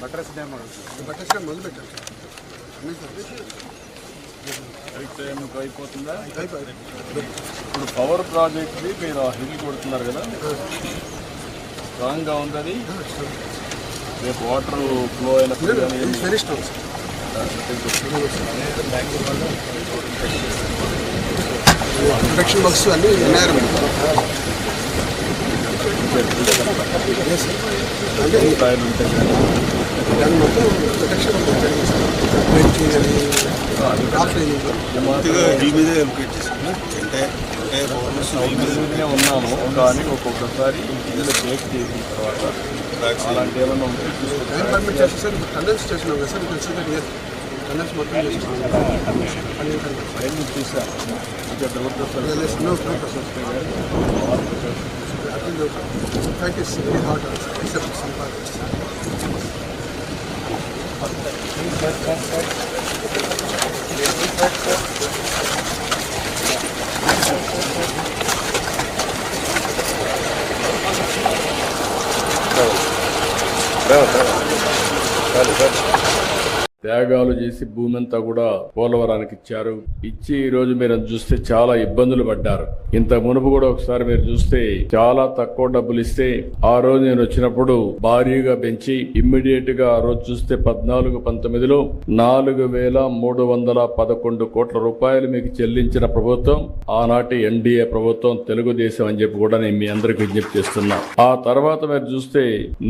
Buttress dam బట్టస్ dam మొదలు పెట్టారు sir అన్నీ సార్? అయితే మీకు అయిపోతుందా? ఇప్పుడు పవర్ ప్రాజెక్ట్ది మీరు ఆ హిల్ కొడుతున్నారు కదా? స్ట్రాంగ్గా ఉంది రేపు వాటర్ ఫ్లో అయినప్పుడు కానీ ఏం very strong sir. Protection box అన్నీ ఎన్ఆర్ అంటే టైర్లు ఉంటాయి కానీ దాని మొత్తం ప్రొటెక్షన్ రేంజ్ పూర్తిగా హిల్ మీదే ఎలికేట్ చేశాను అంటే అంటే ఆల్మోస్ట్ హిల్ మీద ఇదినే ఉన్నాము కానీ ఒక్కొక్కసారి ఇంటిలో బ్రేక్ చేసిన తర్వాత అలాంటి ఏమైనా ఉంటే పర్మిట్ సార్ టన్నల్స్ చేసినాం కదా సార్ ఇయర్ టన్నల్స్ మొత్తం చేసినాం. చూసాను ఇంకా no no I think Bravo, bravo. Vale, vale. త్యాగాలు చేసి భూమి అంతా కూడా పోలవరానికి ఇచ్చారు. ఇచ్చి ఈ రోజు మీరు చూస్తే చాలా ఇబ్బందులు పడ్డారు. ఇంత మునుపు కూడా ఒకసారి మీరు చూస్తే చాలా తక్కువ డబ్బులు ఇస్తే ఆ రోజు నేను వచ్చినప్పుడు భారీగా పెంచి ఇమ్మీడియట్గా ఆ రోజు చూస్తే పద్నాలుగు పంతొమ్మిదిలో నాలుగు వేల మూడు వందల పదకొండు కోట్ల రూపాయలు మీకు చెల్లించిన ప్రభుత్వం ఆనాటి ఎన్డీఏ ప్రభుత్వం తెలుగుదేశం అని చెప్పి కూడా నేను మీ అందరికి విజ్ఞప్తి చేస్తున్నా. ఆ తర్వాత మీరు చూస్తే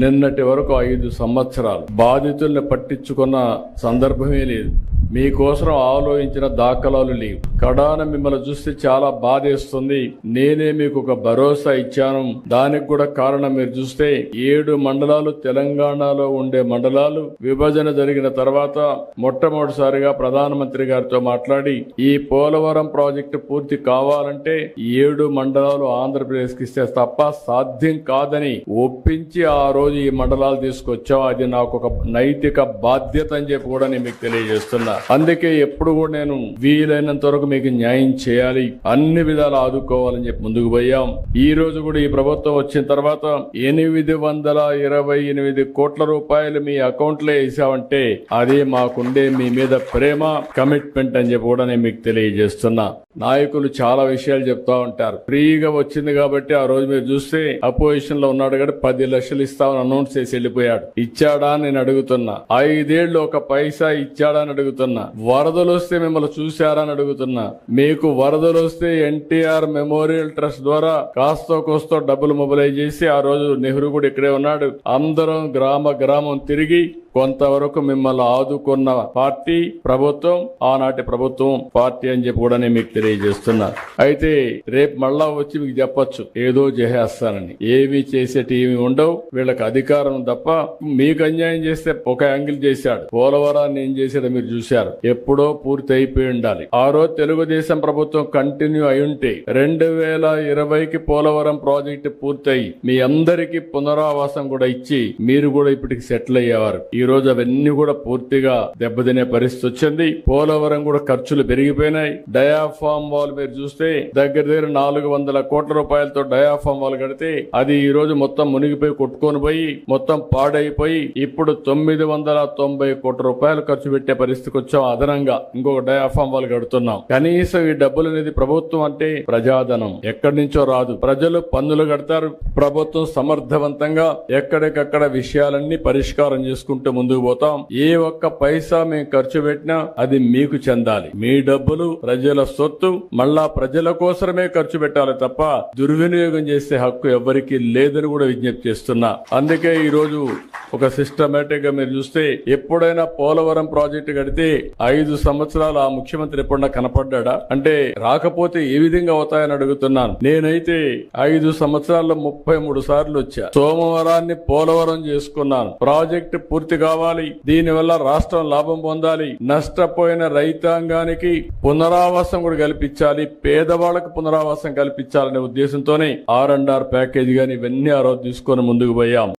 నిన్నటి వరకు ఐదు సంవత్సరాలు బాధితుల్ని పట్టించుకున్న సందర్భమే లేదు. మీకోసం ఆలోచించిన దాఖలాలు లేవు. కడాన మిమ్మల్ని చూస్తే చాలా బాధేస్తుంది. నేనే మీకు ఒక భరోసా ఇచ్చాను. దానికి కూడా కారణం మీరు చూస్తే ఏడు మండలాలు తెలంగాణలో ఉండే మండలాలు. విభజన జరిగిన తర్వాత మొట్టమొదటిసారిగా ప్రధానమంత్రి గారితో మాట్లాడి ఈ పోలవరం ప్రాజెక్టు పూర్తి కావాలంటే ఏడు మండలాలు ఆంధ్రప్రదేశ్కి ఇస్తే తప్ప సాధ్యం కాదని ఒప్పించి ఆ రోజు ఈ మండలాలు తీసుకొచ్చాం అది నాకు ఒక నైతిక బాధ్యత అని చెప్పి కూడా నేను మీకు తెలియజేస్తున్నా. అందుకే ఎప్పుడు కూడా నేను వీలైనంత వరకు మీకు న్యాయం చేయాలి. అన్ని విధాలు ఆదుకోవాలని చెప్పి ముందుకు పోయాం. ఈ రోజు కూడా ఈ ప్రభుత్వం వచ్చిన తర్వాత ఎనిమిది వందల ఇరవై ఎనిమిది కోట్ల రూపాయలు మీ అకౌంట్లో వేసామంటే అది మాకుండే మీ మీద ప్రేమ కమిట్మెంట్ అని చెప్పి కూడా నేను మీకు తెలియజేస్తున్నా. నాయకులు చాలా విషయాలు చెప్తా ఉంటారు. ఫ్రీగా వచ్చింది కాబట్టి ఆ రోజు మీరు చూస్తే అపోజిషన్లో ఉన్నాడు కాబట్టి పది లక్షలు ఇస్తామని అనౌన్స్ చేసి వెళ్ళిపోయాడు. ఇచ్చాడా నేను అడుగుతున్నా. ఐదేళ్ళు ఒక పైసా ఇచ్చాడా అని అడుగుతున్నా. వరదలు వస్తే మిమ్మల్ని చూశారా అని అడుగుతున్నా మీకు వరదలు వస్తే ఎన్టీఆర్ మెమోరియల్ ట్రస్ట్ ద్వారా కాస్తో కోస్తో డబ్బులు మొబిలైజ్ చేసి ఆ రోజు నెహ్రూ కూడా ఇక్కడే ఉన్నాడు. అందరం గ్రామ గ్రామం తిరిగి కొంతవరకు మిమ్మల్ని ఆదుకున్న పార్టీ ప్రభుత్వం ఆనాటి ప్రభుత్వం పార్టీ అని చెప్పి కూడా నేను మీకు తెలియజేస్తున్నా. అయితే రేపు మళ్ళా వచ్చి మీకు చెప్పొచ్చు. ఏదో చేసేస్తానని ఏవి చేసేటి ఏమి ఉండవు. వీళ్ళకి అధికారం తప్ప మీకు అన్యాయం చేస్తే ఒక యాంగిల్ చేశాడు. పోలవరాన్ని ఏం చేశాడో మీరు చూశారు. ఎప్పుడో పూర్తి అయిపోయి ఉండాలి. ఆ రోజు తెలుగుదేశం ప్రభుత్వం కంటిన్యూ అయి ఉంటే రెండు వేల ఇరవైకి పోలవరం ప్రాజెక్టు పూర్తయి మీ అందరికీ పునరావాసం కూడా ఇచ్చి మీరు కూడా ఇప్పటికి సెటిల్ అయ్యేవారు. ఈ రోజు అవన్నీ కూడా పూర్తిగా దెబ్బతినే పరిస్థితి వచ్చింది. పోలవరం కూడా ఖర్చులు పెరిగిపోయినాయి. డయాఫామ్ వాల్ మీరు చూస్తే దగ్గర దగ్గర నాలుగు వందల కోట్ల రూపాయలతో డయాఫామ్ వాల్ కడితే అది ఈ రోజు మొత్తం మునిగిపోయి కొట్టుకొని పోయి మొత్తం పాడైపోయి ఇప్పుడు తొమ్మిది వందల తొంభై కోట్ల రూపాయలు ఖర్చు పెట్టే పరిస్థితికి వచ్చాం అదనంగా. ఇంకొక డయాఫామ్ వాల్ కడుతున్నాం. కనీసం ఈ డబ్బులు అనేది ప్రభుత్వం అంటే ప్రజాధనం. ఎక్కడి నుంచో రాదు. ప్రజలు పన్నులు కడతారు. ప్రభుత్వం సమర్థవంతంగా ఎక్కడికక్కడ విషయాలన్నీ పరిష్కారం చేసుకుంటూ ముందుకు పోతాం. ఏ ఒక్క పైసా మేము ఖర్చు పెట్టినా అది మీకు చెందాలి. మీ డబ్బులు ప్రజల సొత్తు మళ్ళా ప్రజల కోసమే ఖర్చు పెట్టాలి తప్ప దుర్వినియోగం చేసే హక్కు ఎవరికీ లేదని కూడా విజ్ఞప్తి చేస్తున్నా. అందుకే ఈ రోజు ఒక సిస్టమేటిక్గా మీరు చూస్తే ఎప్పుడైనా పోలవరం ప్రాజెక్టు కడితే ఐదు సంవత్సరాలు ఆ ముఖ్యమంత్రి ఎప్పుడన్నా కనపడ్డా అంటే రాకపోతే ఏ విధంగా అవుతాయని అడుగుతున్నాను. నేనైతే ఐదు సంవత్సరాల్లో ముప్పై మూడు సార్లు వచ్చా. సోమవారాన్ని పోలవరం చేసుకున్నాను. ప్రాజెక్టు పూర్తి కావాలి. దీనివల్ల రాష్ట్రం లాభం పొందాలి. నష్టపోయిన రైతాంగానికి పునరావాసం కూడా కల్పించాలి. పేదవాళ్ళకు పునరావాసం కల్పించాలనే ఉద్దేశంతోనే ఆర్ అండ్ ఆర్ ప్యాకేజ్ గాని ఇవన్నీ ఆ రోజు తీసుకొని ముందుకు పోయాం.